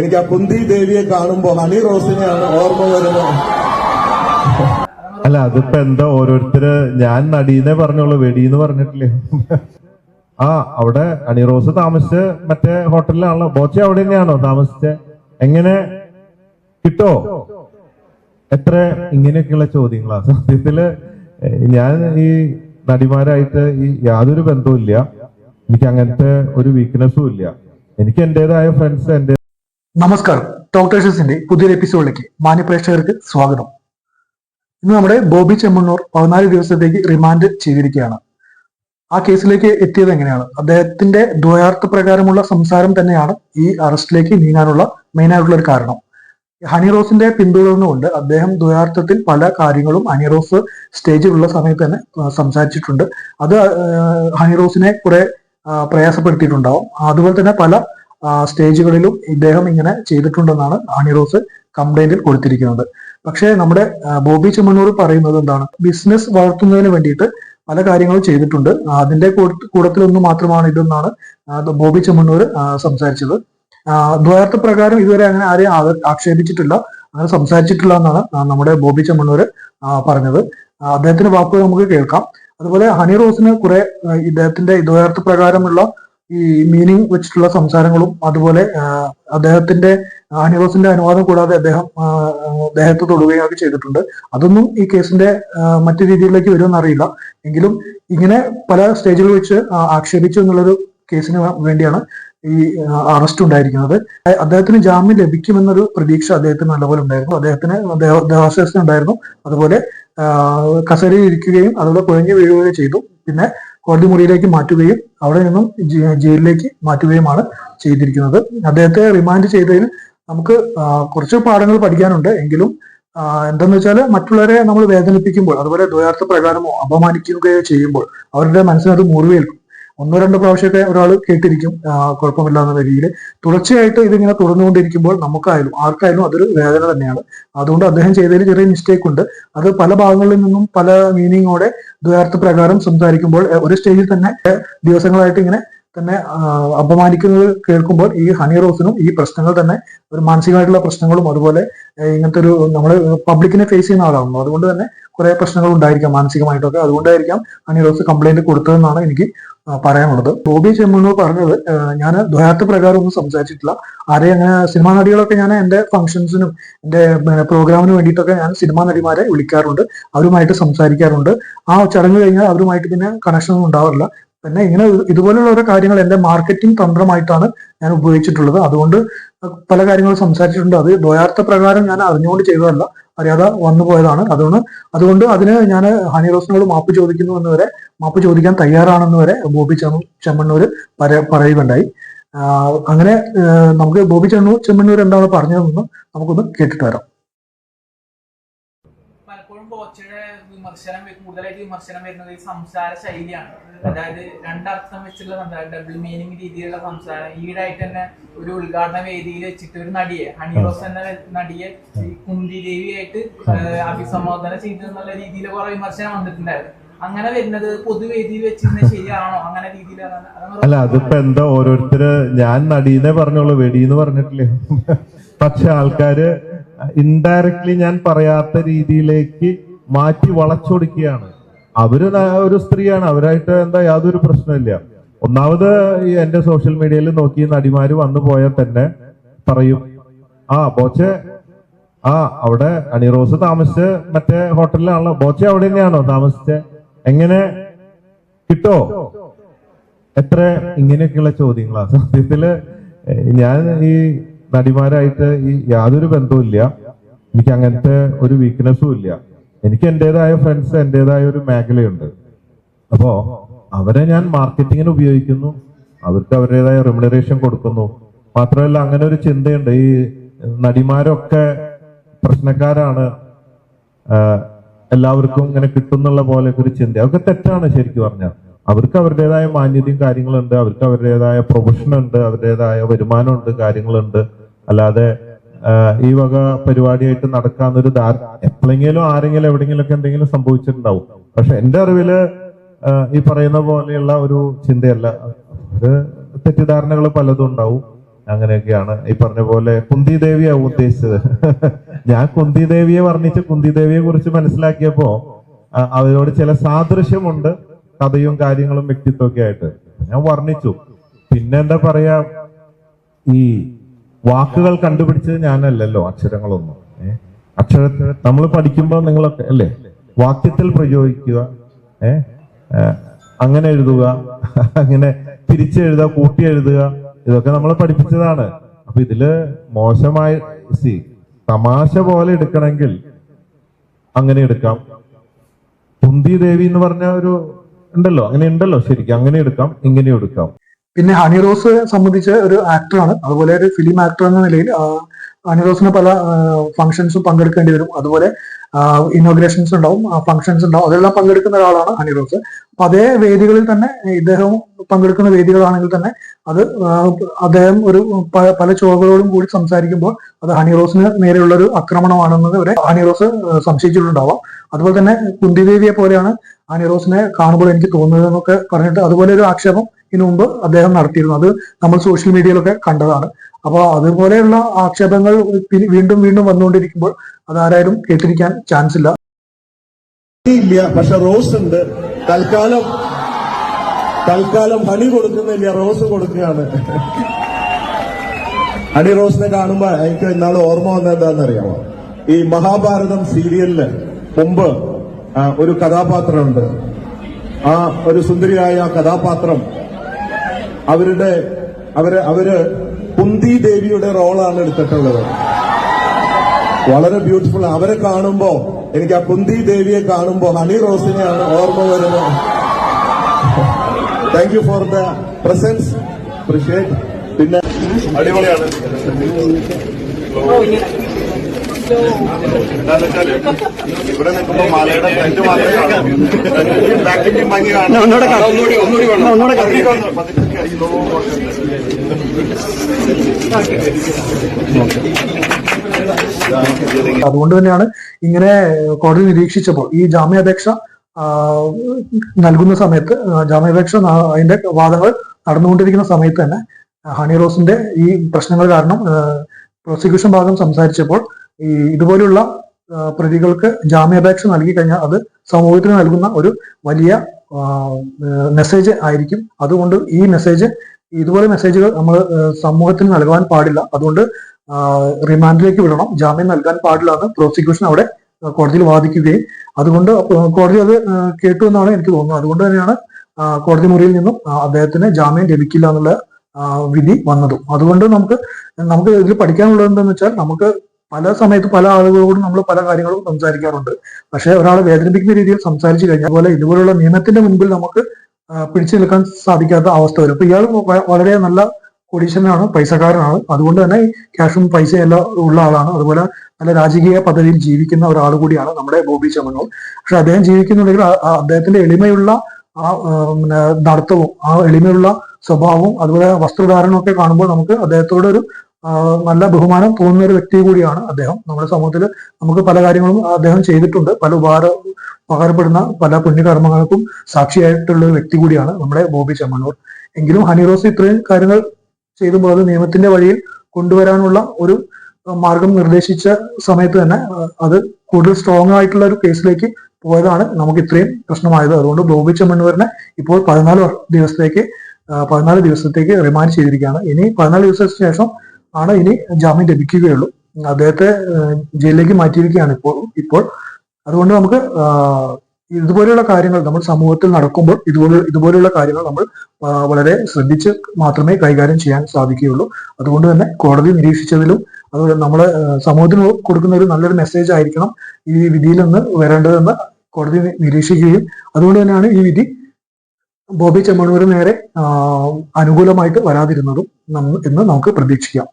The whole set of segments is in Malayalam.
എനിക്ക് ആ കുന്തി ദേവിയെ കാണുമ്പോൾ ഹണി റോസിനെയാണ് ഓർമ്മ വരുന്നത്. അല്ല അതിപ്പോ എന്താ ഓരോരുത്തര് ഞാൻ നടീന്നേ പറഞ്ഞോളൂ വെടിന്ന് പറഞ്ഞിട്ടില്ലേ? ആ അവിടെ അണിറോസ് താമസിച്ച് മറ്റേ ഹോട്ടലിലാണല്ലോ. ബോച്ച അവിടെ തന്നെയാണോ താമസിച്ചത് എങ്ങനെ? കിട്ടോ? എത്ര? ഇങ്ങനെയൊക്കെയുള്ള ചോദ്യങ്ങളാ. സത്യത്തിൽ ഞാൻ ഈ നടിമാരായിട്ട് ഈ യാതൊരു ബന്ധവും ഇല്ല എനിക്ക് അങ്ങനത്തെ ഒരു വീക്ക്നെസ്സും ഇല്ല. എനിക്ക് എന്റേതായ ഫ്രണ്ട്സ് എന്റെ നമസ്കാരം. ഡോക്ടേഴ്സിന്റെ പുതിയൊരു എപ്പിസോഡിലേക്ക് മാന്യപ്രേക്ഷകർക്ക് സ്വാഗതം. ഇന്ന് നമ്മുടെ ബോബി ചെമ്മണ്ണൂർ പതിനാല് ദിവസത്തേക്ക് റിമാൻഡ് ചെയ്തിരിക്കുകയാണ്. ആ കേസിലേക്ക് എത്തിയത് എങ്ങനെയാണ്? അദ്ദേഹത്തിന്റെ ദ്വയാർത്ഥ പ്രകാരമുള്ള സംസാരം തന്നെയാണ് ഈ അറസ്റ്റിലേക്ക് നീങ്ങാനുള്ള മെയിൻ ആയിട്ടുള്ള ഒരു കാരണം. ഹണി റോസിന്റെ പിന്തുടർന്നുകൊണ്ട് അദ്ദേഹം ദ്വയാർത്ഥത്തിൽ പല കാര്യങ്ങളും ഹണി റോസ് സ്റ്റേജിലുള്ള സമയത്ത് തന്നെ സംസാരിച്ചിട്ടുണ്ട്. അത് ഹണി റോസിനെ കുറെ പ്രയാസപ്പെടുത്തിയിട്ടുണ്ടാവും. അതുപോലെ തന്നെ പല സ്റ്റേജുകളിലും ഇദ്ദേഹം ഇങ്ങനെ ചെയ്തിട്ടുണ്ടെന്നാണ് ആണി റോസ് കംപ്ലൈന്റിൽ കൊടുത്തിരിക്കുന്നത്. പക്ഷേ നമ്മുടെ ബോബി ചെമ്മണ്ണൂർ പറയുന്നത് എന്താണ്? ബിസിനസ് വളർത്തുന്നതിന് വേണ്ടിയിട്ട് പല കാര്യങ്ങളും ചെയ്തിട്ടുണ്ട്. അതിന്റെ കൂടത്തിലൊന്ന് മാത്രമാണ് ഇതെന്നാണ് ബോബി ചെമ്മണ്ണൂർ സംസാരിച്ചത്. ദ്വാരത്ത് പ്രകാരം ഇതുവരെ അങ്ങനെ ആരെയും ആക്ഷേപിച്ചിട്ടില്ല. അങ്ങനെ സംസാരിച്ചിട്ടില്ല എന്നാണ് നമ്മുടെ ബോബി ചെമ്മണ്ണൂർ പറഞ്ഞത്. അദ്ദേഹത്തിന്റെ വാക്കുകൾ നമുക്ക് കേൾക്കാം. അതുപോലെ ഹണി റോസിന് കുറെ ഇദ്ദേഹത്തിന്റെ ദ്വയാർത്ഥ പ്രകാരമുള്ള ഈ മീനിങ് വെച്ചിട്ടുള്ള സംസാരങ്ങളും അതുപോലെ അദ്ദേഹത്തിന്റെ ആനിവേഴ്സിന്റെ അനുവാദം കൂടാതെ അദ്ദേഹം അദ്ദേഹത്തെ തൊടുകയും ഒക്കെ ചെയ്തിട്ടുണ്ട്. അതൊന്നും ഈ കേസിന്റെ മറ്റു രീതിയിലേക്ക് വരുമെന്ന് അറിയില്ല. എങ്കിലും ഇങ്ങനെ പല സ്റ്റേജുകൾ വെച്ച് ആക്ഷേപിച്ചു എന്നുള്ളൊരു കേസിന് വേണ്ടിയാണ് ഈ അറസ്റ്റ് ഉണ്ടായിരിക്കുന്നത്. അദ്ദേഹത്തിന് ജാമ്യം ലഭിക്കുമെന്നൊരു പ്രതീക്ഷ അദ്ദേഹത്തിന് നല്ലപോലെ ഉണ്ടായിരുന്നു. അദ്ദേഹത്തിന് ദേവാശ്വാസം ഉണ്ടായിരുന്നു. അതുപോലെ കസേരയിൽ ഇരിക്കുകയും അതുപോലെ കുഴഞ്ഞു വീഴുകയും ചെയ്തു. പിന്നെ കോടതി മുറിയിലേക്ക് മാറ്റുകയും അവിടെ നിന്നും ജയിലിലേക്ക് മാറ്റുകയുമാണ് ചെയ്തിരിക്കുന്നത്. അദ്ദേഹത്തെ റിമാൻഡ് ചെയ്തതിന് നമുക്ക് കുറച്ച് പാഠങ്ങൾ പഠിക്കാനുണ്ട്. എങ്കിലും എന്തെന്ന് വെച്ചാൽ മറ്റുള്ളവരെ നമ്മൾ വേദനിപ്പിക്കുമ്പോൾ അതുപോലെ ദ്വയാർത്ഥ പ്രകാരമോ അപമാനിക്കുകയോ ചെയ്യുമ്പോൾ അവരുടെ മനസ്സിനത് മുറിവേൽക്കും ഒന്നോ രണ്ടോ പ്രാവശ്യമൊക്കെ ഒരാൾ കേട്ടിരിക്കും കുഴപ്പമില്ലാന്ന രീതിയിൽ തുടർച്ചയായിട്ട് ഇതിങ്ങനെ തുടർന്നുകൊണ്ടിരിക്കുമ്പോൾ നമുക്കായാലും ആർക്കായാലും അതൊരു വേദന തന്നെയാണ്. അതുകൊണ്ട് അദ്ദേഹം ചെയ്തതിൽ ചെറിയ മിസ്റ്റേക്ക് ഉണ്ട്. അത് പല ഭാഗങ്ങളിൽ നിന്നും പല മീനിങ്ങോടെ ദ്വയാർത്ഥ പ്രകാരം സംസാരിക്കുമ്പോൾ ഒരു സ്റ്റേജിൽ തന്നെ ദിവസങ്ങളായിട്ട് ഇങ്ങനെ തന്നെ അപമാനിക്കുന്നത് കേൾക്കുമ്പോൾ ഈ ഹണി റോസിനും ഈ പ്രശ്നങ്ങൾ തന്നെ ഒരു മാനസികമായിട്ടുള്ള പ്രശ്നങ്ങളും അതുപോലെ ഇങ്ങനത്തെ ഒരു നമ്മൾ പബ്ലിക്കിനെ ഫേസ് ചെയ്യുന്ന ആളാണല്ലോ അതുകൊണ്ട് തന്നെ കുറെ പ്രശ്നങ്ങൾ ഉണ്ടായിരിക്കാം മാനസികമായിട്ടൊക്കെ. അതുകൊണ്ടായിരിക്കാം ഹണി റോസ് കംപ്ലൈന്റ് കൊടുത്തതെന്നാണ് എനിക്ക് പറയാനുള്ളത്. ബോബി ചെമ്മണ്ണൂർ പറഞ്ഞത് ഞാൻ ദ്വയാർത്ഥ പ്രകാരം ഒന്നും സംസാരിച്ചിട്ടില്ല. ആരെയും അങ്ങനെ സിനിമാ നടികളൊക്കെ ഞാൻ എന്റെ ഫംഗ്ഷൻസിനും എന്റെ പ്രോഗ്രാമിന് വേണ്ടിയിട്ടൊക്കെ ഞാൻ സിനിമാ നടിമാരെ വിളിക്കാറുണ്ട്. അവരുമായിട്ട് സംസാരിക്കാറുണ്ട്. ആ ചടങ്ങ് കഴിഞ്ഞാൽ അവരുമായിട്ട് പിന്നെ കണക്ഷൻ ഒന്നും ഉണ്ടാവാറില്ല. പിന്നെ ഇങ്ങനെ ഇതുപോലുള്ള ഓരോ കാര്യങ്ങൾ എന്റെ മാർക്കറ്റിംഗ് തന്ത്രമായിട്ടാണ് ഞാൻ ഉപയോഗിച്ചിട്ടുള്ളത്. അതുകൊണ്ട് പല കാര്യങ്ങളും സംസാരിച്ചിട്ടുണ്ട്. അത് ദ്വയാർത്ഥ പ്രകാരം ഞാൻ അറിഞ്ഞുകൊണ്ട് ചെയ്തതല്ല. അറിയാതെ വന്നു പോയതാണ്. അതുകൊണ്ട് അതുകൊണ്ട് അതിന് ഞാൻ ഹണി റോസിനോട് മാപ്പ് ചോദിക്കുന്നു എന്ന് വരെ മാപ്പ് ചോദിക്കാൻ തയ്യാറാണെന്ന് വരെ ബോബി ചെമ്മ ചെമ്മണ്ണൂർ പറ- പറയുകയുണ്ടായി. അങ്ങനെ നമുക്ക് ബോബി ചെമ്മണ്ണൂർ എന്താണ് പറഞ്ഞതെന്ന് നമുക്കൊന്ന് കേട്ടിട്ട് വരാം. വിമർശനം കൂടുതലായിട്ട് വിമർശനം വരുന്നത് സംസാര ശൈലിയാണ്. അതായത് രണ്ടർത്ഥം വെച്ചുള്ള സംസാരം ഡബിൾ മീനിങ് രീതിയിലുള്ള സംസാരം. ഈടായിട്ട് തന്നെ ഒരു ഉദ്ഘാടന വേദിയിൽ വെച്ചിട്ട് ഒരു നടിയെ ഹണി റോസ് എന്ന നടിയെ ഈ കുന്തി ദേവിയായിട്ട് ഏഹ് അഭിസംബോധന ചെയ്തു എന്നുള്ള രീതിയിൽ കുറെ വിമർശനം വന്നിട്ടുണ്ടായിരുന്നു. അങ്ങനെ വരുന്നത് പൊതുവേദിയിൽ ശരിയാണോ? അങ്ങനെ അല്ല അതിപ്പോ എന്താ ഓരോരുത്തര് ഞാൻ നടീനെ പറഞ്ഞോളൂ വെടിന്ന് പറഞ്ഞിട്ടില്ലേ? പക്ഷെ ആൾക്കാര് ഇൻഡയറക്ട്ലി ഞാൻ പറയാത്ത രീതിയിലേക്ക് മാറ്റി വളച്ചൊടുക്കുകയാണ്. അവർ ഒരു സ്ത്രീയാണ്. അവരായിട്ട് എന്താ യാതൊരു പ്രശ്നമില്ല ഒന്നാമത് എന്റെ സോഷ്യൽ മീഡിയയിൽ നോക്കി നടിമാര് വന്നു പോയാൽ തന്നെ പറയും ആ ബോച്ചെ ആ അവിടെ അണിറോസ് താമസിച്ച് മറ്റേ ഹോട്ടലിലാണല്ലോ. ബോച്ചെ അവിടെ തന്നെയാണോ താമസിച്ച്? എങ്ങനെ? കിട്ടോ? എത്ര ഇങ്ങനെയൊക്കെയുള്ള ചോദ്യങ്ങളാ. സത്യത്തിൽ ഞാൻ ഈ നടിമാരായിട്ട് ഈ യാതൊരു ബന്ധവും ഇല്ല എനിക്ക് അങ്ങനത്തെ ഒരു വീക്ക്നെസ്സും ഇല്ല. എനിക്ക് എന്റേതായ ഫ്രണ്ട്സ് എന്റേതായ ഒരു മേഖലയുണ്ട്. അപ്പോ അവരെ ഞാൻ മാർക്കറ്റിങ്ങിന് ഉപയോഗിക്കുന്നു. അവർക്ക് അവരുടേതായ റെമുനറേഷൻ കൊടുക്കുന്നു. മാത്രമല്ല അങ്ങനെ ഒരു ചിന്തയുണ്ട്. ഈ നടിമാരൊക്കെ പ്രശ്നക്കാരാണ്. എല്ലാവർക്കും ഇങ്ങനെ കിട്ടുന്നുള്ള പോലെ ഒരു ചിന്ത. അതൊക്കെ തെറ്റാണ് ശരിക്കും പറഞ്ഞാൽ. അവർക്ക് അവരുടേതായ മാന്യതയും കാര്യങ്ങളുണ്ട്. അവർക്ക് അവരുടേതായ പ്രൊഫഷൻ ഉണ്ട്. അവരുടേതായ വരുമാനമുണ്ട് കാര്യങ്ങളുണ്ട്. അല്ലാതെ ഈ വക പരിപാടിയായിട്ട് നടക്കാന്നൊരു ധാര എപ്പോഴെങ്കിലും ആരെങ്കിലും എവിടെയെങ്കിലും ഒക്കെ എന്തെങ്കിലും സംഭവിച്ചിട്ടുണ്ടാവും. പക്ഷെ എന്റെ അറിവിൽ ഈ പറയുന്ന പോലെയുള്ള ഒരു ചിന്തയല്ല. അത് തെറ്റിദ്ധാരണകൾ പലതും ഉണ്ടാവും. അങ്ങനെയൊക്കെയാണ് ഈ പറഞ്ഞ പോലെ കുന്തി ദേവിയാവും ഉദ്ദേശിച്ചത്. ഞാൻ കുന്തി ദേവിയെ വർണിച്ച് കുന്തി ദേവിയെ കുറിച്ച് മനസ്സിലാക്കിയപ്പോ അവരോട് ചില സാദൃശ്യമുണ്ട് കഥയും കാര്യങ്ങളും വ്യക്തിത്വമൊക്കെ ആയിട്ട്. ഞാൻ വർണിച്ചു. പിന്നെ എന്താ പറയാ ഈ വാക്കുകൾ കണ്ടുപിടിച്ചത് ഞാനല്ലല്ലോ അക്ഷരങ്ങളൊന്നും. ഏഹ് അക്ഷരത്തിൽ നമ്മൾ പഠിക്കുമ്പോൾ നിങ്ങളൊക്കെ അല്ലേ? വാക്യത്തിൽ പ്രയോഗിക്കുക ഏ? ഏ, അങ്ങനെ എഴുതുക അങ്ങനെ തിരിച്ചെഴുതുക കൂട്ടി എഴുതുക ഇതൊക്കെ നമ്മൾ പഠിപ്പിച്ചതാണ്. അപ്പൊ ഇതിൽ മോശമായ സി തമാശ പോലെ എടുക്കണമെങ്കിൽ അങ്ങനെ എടുക്കാം. കുന്തി ദേവി എന്ന് പറഞ്ഞ ഒരു ഉണ്ടല്ലോ അങ്ങനെ ഉണ്ടല്ലോ ശരിക്കും അങ്ങനെ എടുക്കാം ഇങ്ങനെ എടുക്കാം. പിന്നെ ഹണി റോസ് സംബന്ധിച്ച് ഒരു ആക്ടറാണ്. അതുപോലെ ഒരു ഫിലിം ആക്ടർ എന്ന നിലയിൽ ഹണി റോസിന് പല ഫംഗ്ഷൻസും പങ്കെടുക്കേണ്ടി വരും. അതുപോലെ ഇനോഗ്രേഷൻസ് ഉണ്ടാവും ഫംഗ്ഷൻസ് ഉണ്ടാവും. അതെല്ലാം പങ്കെടുക്കുന്ന ഒരാളാണ് ഹണി റോസ്. അപ്പൊ അതേ വേദികളിൽ തന്നെ ഇദ്ദേഹവും പങ്കെടുക്കുന്ന വേദികളാണെങ്കിൽ തന്നെ അത് അദ്ദേഹം ഒരു പല ചോകളോടും കൂടി സംസാരിക്കുമ്പോൾ അത് ഹണി റോസിന് നേരെയുള്ള ഒരു ആക്രമണമാണെന്നത് വരെ ഹണി റോസ് സംശയിച്ചിട്ടുണ്ടാവാം. അതുപോലെ തന്നെ കുന്തിദേവിയെ പോലെയാണ് ഹണി റോസിനെ കാണുമ്പോൾ എനിക്ക് തോന്നുന്നത് എന്നൊക്കെ പറഞ്ഞിട്ട് അതുപോലെ ഒരു ആക്ഷേപം ഇതിനു മുമ്പ് അദ്ദേഹം നടത്തിയിരുന്നു. അത് നമ്മൾ സോഷ്യൽ മീഡിയയിലൊക്കെ കണ്ടതാണ്. അപ്പോൾ അതുപോലെയുള്ള ആക്ഷേപങ്ങൾ വീണ്ടും വീണ്ടും വന്നുകൊണ്ടിരിക്കുമ്പോൾ അതാരായാലും കേട്ടിരിക്കാൻ ചാൻസ് ഇല്ല. പക്ഷെ റോസ് ഉണ്ട്. തൽക്കാലം തൽക്കാലം ഹണി കൊടുക്കുന്നില്ല റോസ് കൊടുക്കുകയാണ്. ഹണി റോസിനെ കാണുമ്പോ എനിക്ക് ഇന്നാൾ ഓർമ്മ വന്നത് ഈ മഹാഭാരതം സീരിയലിൽ മുമ്പ് ഒരു കഥാപാത്രമുണ്ട്. ആ ഒരു സുന്ദരിയായ കഥാപാത്രം അവരുടെ അവർ അവർ കുന്തി ദേവിയുടെ റോളാണ് എടുത്തിട്ടുള്ളത്. വളരെ ബ്യൂട്ടിഫുൾ. അവരെ കാണുമ്പോ എനിക്ക് ആ കുന്തി ദേവിയെ കാണുമ്പോ ഹണി റോസിനെയാണ് ഓർമ്മ വരുന്നത്. Thank you for the presence appreciate പിന്നെ അടിപൊളിയാണ്. എന്താന്ന് വെച്ചാൽ ഇവിടെ നിൽക്കുമ്പോ മലയുടെ ഫ്രണ്ട് മാത്രമേ കാണൂ. ബാക്കിന്റെ ഭംഗി കാണാം. ഒന്നുകൂടി ഒന്നുകൂടി ഒന്നുകൂടി അതുകൊണ്ട് തന്നെയാണ് ഇങ്ങനെ കോടതി നിരീക്ഷിച്ചപ്പോൾ ഈ ജാമ്യാപേക്ഷ നൽകുന്ന സമയത്ത് ജാമ്യാപേക്ഷ അതിന്റെ വാദങ്ങൾ നടന്നുകൊണ്ടിരിക്കുന്ന സമയത്ത് തന്നെ ഹണി റോസിന്റെ ഈ പ്രശ്നങ്ങൾ കാരണം പ്രോസിക്യൂഷൻ ഭാഗം സംസാരിച്ചപ്പോൾ ഈ ഇതുപോലുള്ള പ്രതികൾക്ക് ജാമ്യാപേക്ഷ നൽകി കഴിഞ്ഞാൽ അത് സമൂഹത്തിന് നൽകുന്ന ഒരു വലിയ മെസ്സേജ് ആയിരിക്കും. അതുകൊണ്ട് ഈ മെസ്സേജ് ഇതുപോലെ മെസ്സേജുകൾ നമ്മൾ സമൂഹത്തിന് നൽകാൻ പാടില്ല. അതുകൊണ്ട് റിമാൻഡിലേക്ക് വിടണം. ജാമ്യം നൽകാൻ പാടില്ല എന്ന് പ്രോസിക്യൂഷൻ അവിടെ കോടതിയിൽ വാദിക്കുകയും അതുകൊണ്ട് കോടതി അത് കേട്ടു എന്നാണ് എനിക്ക് തോന്നുന്നത്. അതുകൊണ്ട് തന്നെയാണ് കോടതി മുറിയിൽ നിന്നും അദ്ദേഹത്തിന് ജാമ്യം ലഭിക്കില്ല എന്നുള്ള വിധി വന്നതും. അതുകൊണ്ട് നമുക്ക് നമുക്ക് ഇതിൽ പഠിക്കാനുള്ളത് എന്താണെന്ന് വെച്ചാൽ നമുക്ക് പല സമയത്ത് പല ആളുകളോടും നമ്മൾ പല കാര്യങ്ങളും സംസാരിക്കാറുണ്ട്. പക്ഷെ ഒരാളെ വേദനിപ്പിക്കുന്ന രീതിയിൽ സംസാരിച്ചു കഴിഞ്ഞാൽ അതുപോലെ ഇതുപോലുള്ള നിയമത്തിന്റെ മുമ്പിൽ നമുക്ക് പിടിച്ചു നിൽക്കാൻ സാധിക്കാത്ത അവസ്ഥ വരും. അപ്പൊ ഇയാൾ വളരെ നല്ല കൊടീശ്വരനാണ് പൈസക്കാരനാണ്. അതുകൊണ്ട് തന്നെ ക്യാഷും പൈസയും എല്ലാം ഉള്ള ആളാണ്. അതുപോലെ നല്ല രാജകീയ പദവിയിൽ ജീവിക്കുന്ന ഒരാൾ കൂടിയാണ് നമ്മുടെ ബോബി ചമനോൾ പക്ഷെ അദ്ദേഹം ജീവിക്കുന്നുണ്ടെങ്കിൽ അദ്ദേഹത്തിന്റെ എളിമയുള്ള ആ നടത്തവും ആ എളിമയുള്ള സ്വഭാവവും അതുപോലെ വസ്ത്രധാരണവും ഒക്കെ കാണുമ്പോൾ നമുക്ക് അദ്ദേഹത്തോട് ഒരു നല്ല ബഹുമാനം തോന്നുന്ന ഒരു വ്യക്തി കൂടിയാണ് അദ്ദേഹം. നമ്മുടെ സമൂഹത്തിൽ നമുക്ക് പല കാര്യങ്ങളും അദ്ദേഹം ചെയ്തിട്ടുണ്ട്. പല ഉപകാര ഉപകാരപ്പെടുന്ന പല പുണ്യകർമ്മങ്ങൾക്കും സാക്ഷിയായിട്ടുള്ള ഒരു വ്യക്തി കൂടിയാണ് നമ്മുടെ ബോബി ചെമ്മണ്ണൂർ. എങ്കിലും ഹണി റോസ് ഇത്രയും കാര്യങ്ങൾ ചെയ്തുമ്പോൾ അത് നിയമത്തിന്റെ വഴിയിൽ കൊണ്ടുവരാനുള്ള ഒരു മാർഗം നിർദ്ദേശിച്ച സമയത്ത് തന്നെ അത് കൂടുതൽ സ്ട്രോങ് ആയിട്ടുള്ള ഒരു കേസിലേക്ക് പോയതാണ് നമുക്ക് ഇത്രയും പ്രശ്നമായത്. അതുകൊണ്ട് ബോബി ചെമ്മണ്ണൂരിനെ ഇപ്പോൾ പതിനാല് ദിവസത്തേക്ക് പതിനാല് ദിവസത്തേക്ക് റിമാൻഡ് ചെയ്തിരിക്കുകയാണ്. ഇനി പതിനാല് ദിവസത്തിന് ശേഷം ആണ് ഇനി ജാമ്യം ലഭിക്കുകയുള്ളൂ. അദ്ദേഹത്തെ ജയിലിലേക്ക് മാറ്റിയിരിക്കുകയാണ് ഇപ്പോൾ. ഇപ്പോൾ അതുകൊണ്ട് നമുക്ക് ഇതുപോലെയുള്ള കാര്യങ്ങൾ നമ്മൾ സമൂഹത്തിൽ നടക്കുമ്പോൾ ഇതുപോലെ ഇതുപോലെയുള്ള കാര്യങ്ങൾ നമ്മൾ വളരെ ശ്രദ്ധിച്ച് മാത്രമേ കൈകാര്യം ചെയ്യാൻ സാധിക്കുകയുള്ളൂ. അതുകൊണ്ട് തന്നെ കോടതി നിരീക്ഷിച്ചതിലും അതുപോലെ നമ്മളെ സമൂഹത്തിന് കൊടുക്കുന്ന ഒരു നല്ലൊരു മെസ്സേജ് ആയിരിക്കണം ഈ വിധിയിൽ നിന്ന് വരേണ്ടതെന്ന് കോടതി നിരീക്ഷിക്കുകയും അതുകൊണ്ട് തന്നെയാണ് ഈ വിധി ബോബി ചെമ്മണൂർ നേരെ അനുകൂലമായിട്ട് വരാതിരുന്നതും എന്ന് നമുക്ക് പ്രതീക്ഷിക്കാം.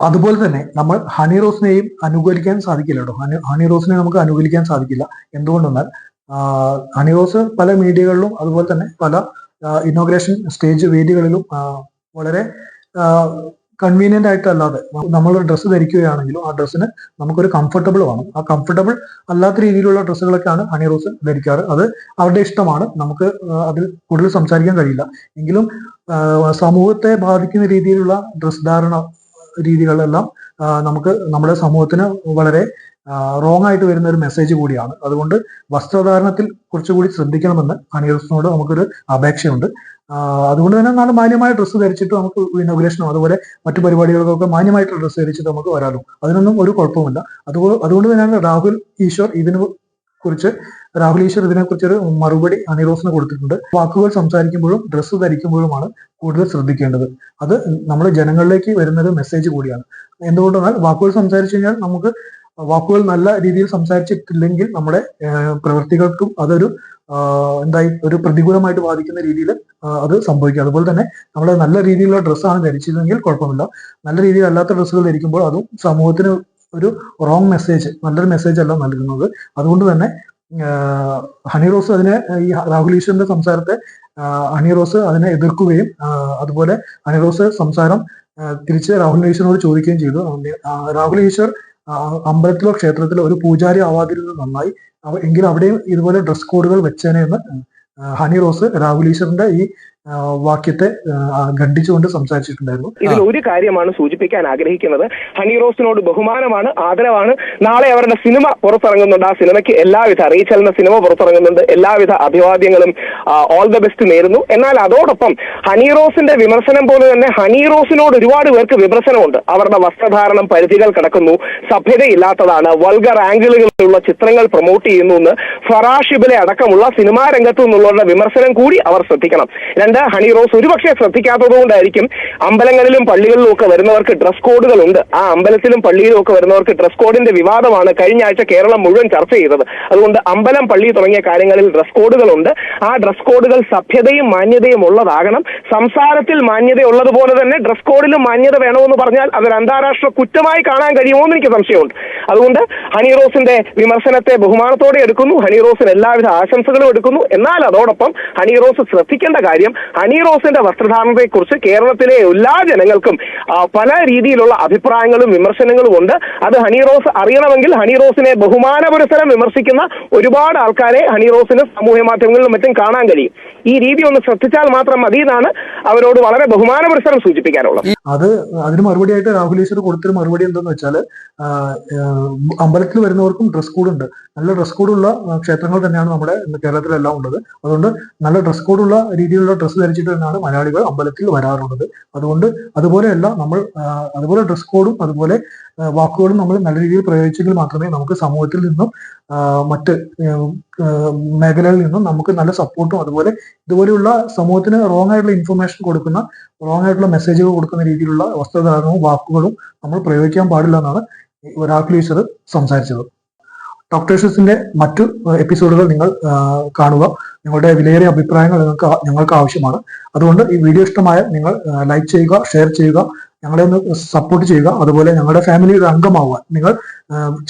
അതുപോലെ തന്നെ നമ്മൾ ഹണി റോസിനെയും അനുകൂലിക്കാൻ സാധിക്കില്ല കേട്ടോ ഹണി റോസിനെ നമുക്ക് അനുകൂലിക്കാൻ സാധിക്കില്ല. എന്തുകൊണ്ടെന്നാൽ റോസ് പല മീഡിയകളിലും അതുപോലെ തന്നെ പല ഇനോഗ്രേഷൻ സ്റ്റേജ് വേദികളിലും വളരെ കൺവീനിയന്റ് ആയിട്ടല്ലാതെ നമ്മൾ ഡ്രസ്സ് ധരിക്കുകയാണെങ്കിലും ആ ഡ്രസ്സിന് നമുക്കൊരു കംഫർട്ടബിൾ വേണം. ആ കംഫർട്ടബിൾ അല്ലാത്ത രീതിയിലുള്ള ഡ്രസ്സുകളൊക്കെയാണ് ഹണി റോസ് ധരിക്കാറ്. അത് അവരുടെ ഇഷ്ടമാണ്. നമുക്ക് അതിൽ കൂടുതൽ സംസാരിക്കാൻ കഴിയില്ല. എങ്കിലും സമൂഹത്തെ ബാധിക്കുന്ന രീതിയിലുള്ള ഡ്രസ് ധാരണ രീതികളെല്ലാം നമുക്ക് നമ്മുടെ സമൂഹത്തിന് വളരെ റോങ് ആയിട്ട് വരുന്ന ഒരു മെസ്സേജ് കൂടിയാണ്. അതുകൊണ്ട് വസ്ത്രധാരണത്തിൽ കുറച്ചുകൂടി ശ്രദ്ധിക്കണമെന്ന് ഹണിറോസിനോട് നമുക്കൊരു അപേക്ഷയുണ്ട്. അതുകൊണ്ട് തന്നെ നാളെ മാന്യമായ ഡ്രസ്സ് ധരിച്ചിട്ട് നമുക്ക് ഇനോഗ്രേഷനോ അതുപോലെ മറ്റു പരിപാടികൾക്കൊക്കെ മാന്യമായിട്ടുള്ള ഡ്രസ്സ് ധരിച്ചിട്ട് നമുക്ക് വരാലോ. അതിനൊന്നും ഒരു കുഴപ്പമില്ല അതുപോലെ അതുകൊണ്ട് തന്നെയാണ് രാഹുൽ ഈശ്വർ ഇതിന് കുറിച്ച് രാഹുൽ ഈശ്വർ ഇതിനെക്കുറിച്ച് ഒരു മറുപടി അനിറോസിന് കൊടുത്തിട്ടുണ്ട്. വാക്കുകൾ സംസാരിക്കുമ്പോഴും ഡ്രസ്സ് ധരിക്കുമ്പോഴുമാണ് കൂടുതൽ ശ്രദ്ധിക്കേണ്ടത്. അത് നമ്മൾ ജനങ്ങളിലേക്ക് വരുന്ന ഒരു മെസ്സേജ് കൂടിയാണ്. എന്തുകൊണ്ടെന്നാൽ വാക്കുകൾ സംസാരിച്ചു കഴിഞ്ഞാൽ നമുക്ക് വാക്കുകൾ നല്ല രീതിയിൽ സംസാരിച്ചിട്ടില്ലെങ്കിൽ നമ്മുടെ പ്രവൃത്തികൾക്കും അതൊരു എന്തായി ഒരു പ്രതികൂലമായിട്ട് ബാധിക്കുന്ന രീതിയിൽ അത് സംഭവിക്കും. അതുപോലെ തന്നെ നമ്മൾ നല്ല രീതിയിലുള്ള ഡ്രസ്സാണ് ധരിച്ചിരുന്നെങ്കിൽ കുഴപ്പമില്ല. നല്ല രീതിയിൽ അല്ലാത്ത ഡ്രസ്സുകൾ ധരിക്കുമ്പോൾ അതും സമൂഹത്തിന് ഒരു റോങ് മെസ്സേജ് നല്ലൊരു മെസ്സേജ് അല്ല നൽകുന്നത്. അതുകൊണ്ട് തന്നെ ഹണി റോസ് അതിനെ ഈ രാഹുൽ ഈശ്വറിന്റെ സംസാരത്തെ ഹണി റോസ് അതിനെ എതിർക്കുകയും അതുപോലെ ഹണി റോസ് സംസാരം തിരിച്ച് രാഹുൽ ഈശ്വറിനോട് ചോദിക്കുകയും ചെയ്തു. രാഹുൽ ഈശ്വർ അമ്പലത്തിലോ ക്ഷേത്രത്തിലോ ഒരു പൂജാരി ആവാതിരുന്നത് നന്നായി. എങ്കിലും അവിടെയും ഇതുപോലെ ഡ്രസ് കോഡുകൾ വെച്ചേനെ എന്ന് ഹണി റോസ് രാഹുൽ ഈശ്വറിന്റെ ഈ വാക്യത്തെ ഖണ്ഡിച്ചുകൊണ്ട് സംസാരിച്ചിട്ടുണ്ടായിരുന്നു. ഇതിൽ ഒരു കാര്യമാണ് സൂചിപ്പിക്കാൻ ആഗ്രഹിക്കുന്നത്. ഹണി റോസിനോട് ബഹുമാനമാണ് ആദരവാണ്. നാളെ അവരുടെ സിനിമ പുറത്തിറങ്ങുന്നുണ്ട്. ആ സിനിമയ്ക്ക് എല്ലാവിധ റീച്ചൽ എന്ന സിനിമ പുറത്തിറങ്ങുന്നുണ്ട്. എല്ലാവിധ അഭിവാദ്യങ്ങളും ഓൾ ദ ബെസ്റ്റ് നേരുന്നു. എന്നാൽ അതോടൊപ്പം ഹണി റോസിന്റെ വിമർശനം പോലെ തന്നെ ഹണി റോസിനോട് ഒരുപാട് പേർക്ക് വിമർശനമുണ്ട്. അവരുടെ വസ്ത്രധാരണം പരിധികൾ കിടക്കുന്നു. സഭ്യതയില്ലാത്തതാണ്. വൾഗർ ആംഗിളുകളിലുള്ള ചിത്രങ്ങൾ പ്രൊമോട്ട് ചെയ്യുന്നു എന്ന് ഫറാഷിബിലെ അടക്കമുള്ള സിനിമാ രംഗത്തു നിന്നുള്ളവരുടെ വിമർശനം കൂടി അവർ ശ്രദ്ധിക്കണം. രണ്ട് ഹണി റോസ് ഒരുപക്ഷെ ശ്രദ്ധിക്കാത്തത് കൊണ്ടായിരിക്കും അമ്പലങ്ങളിലും പള്ളികളിലും ഒക്കെ വരുന്നവർക്ക് ഡ്രസ് കോഡുകൾ ഉണ്ട്. ആ അമ്പലത്തിലും പള്ളിയിലും ഒക്കെ വരുന്നവർക്ക് ഡ്രസ് കോഡിന്റെ വിവാദമാണ് കഴിഞ്ഞ ആഴ്ച കേരളം മുഴുവൻ ചർച്ച ചെയ്തത്. അതുകൊണ്ട് അമ്പലം പള്ളി തുടങ്ങിയ കാര്യങ്ങളിൽ ഡ്രസ് കോഡുകളുണ്ട് ആ ഡ്രസ് കോഡുകൾ സഭ്യതയും മാന്യതയും ഉള്ളതാകണം. സംസാരത്തിൽ മാന്യതയുള്ളതുപോലെ തന്നെ ഡ്രസ് കോഡിലും മാന്യത വേണമെന്ന് പറഞ്ഞാൽ അതൊരു അന്താരാഷ്ട്ര കുറ്റമായി കാണാൻ കഴിയുമോ എന്ന് എനിക്ക് സംശയമുണ്ട്. അതുകൊണ്ട് ഹണി റോസിന്റെ വിമർശനത്തെ ബഹുമാനത്തോടെ എടുക്കുന്നു. ഹണി റോസിന് എല്ലാവിധ ആശംസകളും എടുക്കുന്നു. എന്നാൽ അതോടൊപ്പം ഹണി റോസ് ശ്രദ്ധിക്കേണ്ട കാര്യം ഹണി റോസിന്റെ വസ്ത്രധാരണത്തെക്കുറിച്ച് കേരളത്തിലെ എല്ലാ ജനങ്ങൾക്കും പല രീതിയിലുള്ള അഭിപ്രായങ്ങളും വിമർശനങ്ങളും ഉണ്ട്. അത് ഹണി റോസ് അറിയണമെങ്കിൽ ഹണി റോസിനെ ബഹുമാന പുരസരം വിമർശിക്കുന്ന ഒരുപാട് ആൾക്കാരെ ഹണി റോസിന് സാമൂഹ്യ മാധ്യമങ്ങളിലും മറ്റും കാണാൻ കഴിയും. ഈ രീതി ഒന്ന് ശ്രദ്ധിച്ചാൽ മാത്രം മതി എന്നാണ് അവരോട് വളരെ ബഹുമാന പുരസരം സൂചിപ്പിക്കാനുള്ളത്. അത് അതിന് മറുപടിയായിട്ട് രാഹുൽ ഈശ്വർ കൊടുത്തൊരു മറുപടി എന്തെന്ന് വെച്ചാൽ അമ്പലത്തിൽ വരുന്നവർക്കും ഡ്രസ് കോഡ് ഉണ്ട്. നല്ല ഡ്രസ് കോഡുള്ള ക്ഷേത്രങ്ങൾ തന്നെയാണ് നമ്മുടെ കേരളത്തിലെല്ലാം ഉള്ളത്. അതുകൊണ്ട് നല്ല ഡ്രസ് കോഡുള്ള രീതിയിലുള്ള ഡ്രസ്സ് ധരിച്ചിട്ട് തന്നെയാണ് മലയാളികൾ അമ്പലത്തിൽ വരാറുള്ളത്. അതുകൊണ്ട് അതുപോലെയല്ല നമ്മൾ അതുപോലെ ഡ്രസ് കോഡും അതുപോലെ വാക്കുകളും നമ്മൾ നല്ല രീതിയിൽ പ്രയോഗിച്ചെങ്കിൽ മാത്രമേ നമുക്ക് സമൂഹത്തിൽ നിന്നും മറ്റ് മേഖലകളിൽ നിന്നും നമുക്ക് നല്ല സപ്പോർട്ടും അതുപോലെ ഇതുപോലെയുള്ള സമൂഹത്തിന് റോങ് ആയിട്ടുള്ള ഇൻഫർമേഷൻ കൊടുക്കുന്ന റോങ് ആയിട്ടുള്ള മെസ്സേജുകൾ കൊടുക്കുന്ന രീതിയിലുള്ള വസ്ത്രധാരണവും വാക്കുകളും നമ്മൾ പ്രയോഗിക്കാൻ പാടില്ല എന്നാണ് ഒരാൾക്ക് ഈശ്വർ സംസാരിച്ചത്. ഡോക്ടേഴ്സിന്റെ മറ്റു എപ്പിസോഡുകൾ നിങ്ങൾ കാണുക. നിങ്ങളുടെ വിലയേറിയ അഭിപ്രായങ്ങൾ നിങ്ങൾക്ക് ഞങ്ങൾക്ക് ആവശ്യമാണ്. അതുകൊണ്ട് ഈ വീഡിയോ ഇഷ്ടമായ നിങ്ങൾ ലൈക്ക് ചെയ്യുക ഷെയർ ചെയ്യുക. ഞങ്ങളെ ഒന്ന് സപ്പോർട്ട് ചെയ്യുക. അതുപോലെ ഞങ്ങളുടെ ഫാമിലി ഒരു അംഗമാവുക. നിങ്ങൾ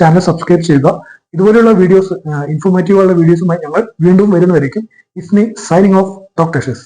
ചാനൽ സബ്സ്ക്രൈബ് ചെയ്യുക. ഇതുപോലെയുള്ള വീഡിയോസ് ഇൻഫോർമേറ്റീവ് ഉള്ള വീഡിയോസുമായി ഞങ്ങൾ വീണ്ടും വരുന്നതായിരിക്കും. It's me signing off doctors